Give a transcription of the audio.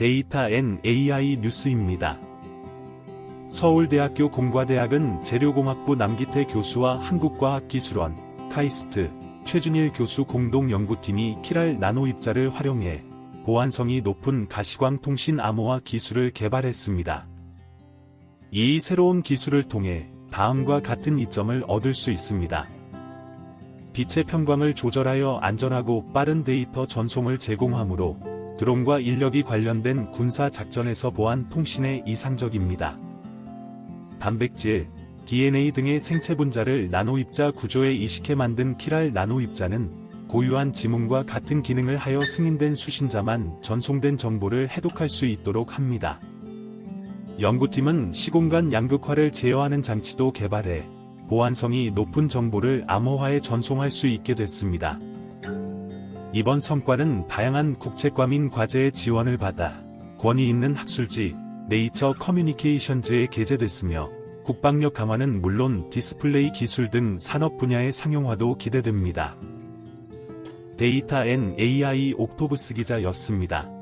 데이터 앤 AI 뉴스입니다. 서울대학교 공과대학은 재료공학부 남기태 교수와 한국과학기술원, 카이스트, 최준일 교수 공동 연구팀이 키랄 나노 입자를 활용해 보안성이 높은 가시광 통신 암호화 기술을 개발했습니다. 이 새로운 기술을 통해 다음과 같은 이점을 얻을 수 있습니다. 빛의 편광을 조절하여 안전하고 빠른 데이터 전송을 제공하므로 드론과 인력이 관련된 군사 작전에서 보안 통신에 이상적입니다. 단백질, DNA 등의 생체 분자를 나노입자 구조에 이식해 만든 키랄 나노입자는 고유한 지문과 같은 기능을 하여 승인된 수신자만 전송된 정보를 해독할 수 있도록 합니다. 연구팀은 시공간 양극화를 제어하는 장치도 개발해 보안성이 높은 정보를 암호화에 전송할 수 있게 됐습니다. 이번 성과는 다양한 국제과 민 과제의 지원을 받아 권위 있는 학술지 네이처 커뮤니케이션즈에 게재됐으며 국방력 강화는 물론 디스플레이 기술 등 산업 분야의 상용화도 기대됩니다. 데이터 앤 AI 옥토브스 기자였습니다.